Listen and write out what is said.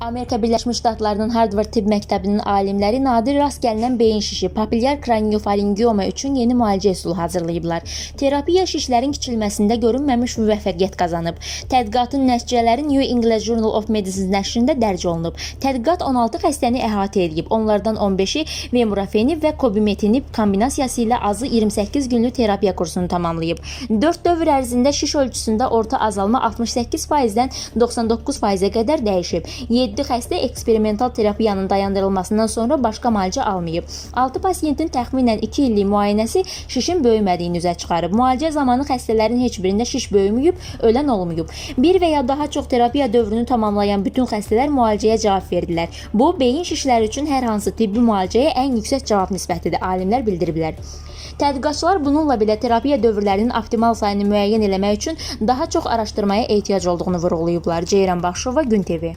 Amerika Birləşmiş Ştatlarının Harvard Tibb Məktəbinin alimləri nadir rast gəlinən beyin şişi, papilyar kraniofaringioma üçün yeni müalicə üsulu hazırlayıblar. Terapiya şişlərin kiçilməsində görünməmiş müvəffəqiyyət qazanıb. Tədqiqatın nəticələri New England Journal of Medicine nəşrində dərc olunub. Tədqiqat 16 xəstəni əhatə edib. Onlardan 15-i vemurafenib və kobimetinib kombinasiyası ilə azı 28 günlük terapiya kursunu tamamlayıb. 4 dövr ərzində şiş ölçüsündə orta azalma 68%-dən 99%-ə qədər dəyişib. 7 xəstə eksperimental terapiyanın dayandırılmasından sonra başqa müalicə almayıb. 6 pasiyentin təxminən 2 illik müayinəsi şişin böyümədiyini üzə çıxarıb. Müalicə zamanı xəstələrin heç birində şiş böyüməyib, ölən olmayıb. Bir və ya daha çox terapiya dövrünü tamamlayan bütün xəstələr müalicəyə cavab verdilər. Bu beyin şişləri üçün hər hansı tibbi müalicəyə ən yüksək cavab nisbətidir, alimlər bildiriblər. Tədqiqatçılar bununla belə terapiya dövrlərinin optimal sayını müəyyən etmək üçün daha çox araşdırmaya ehtiyac olduğunu vurğulayıblar. Ceyran Baxşova, Gün TV.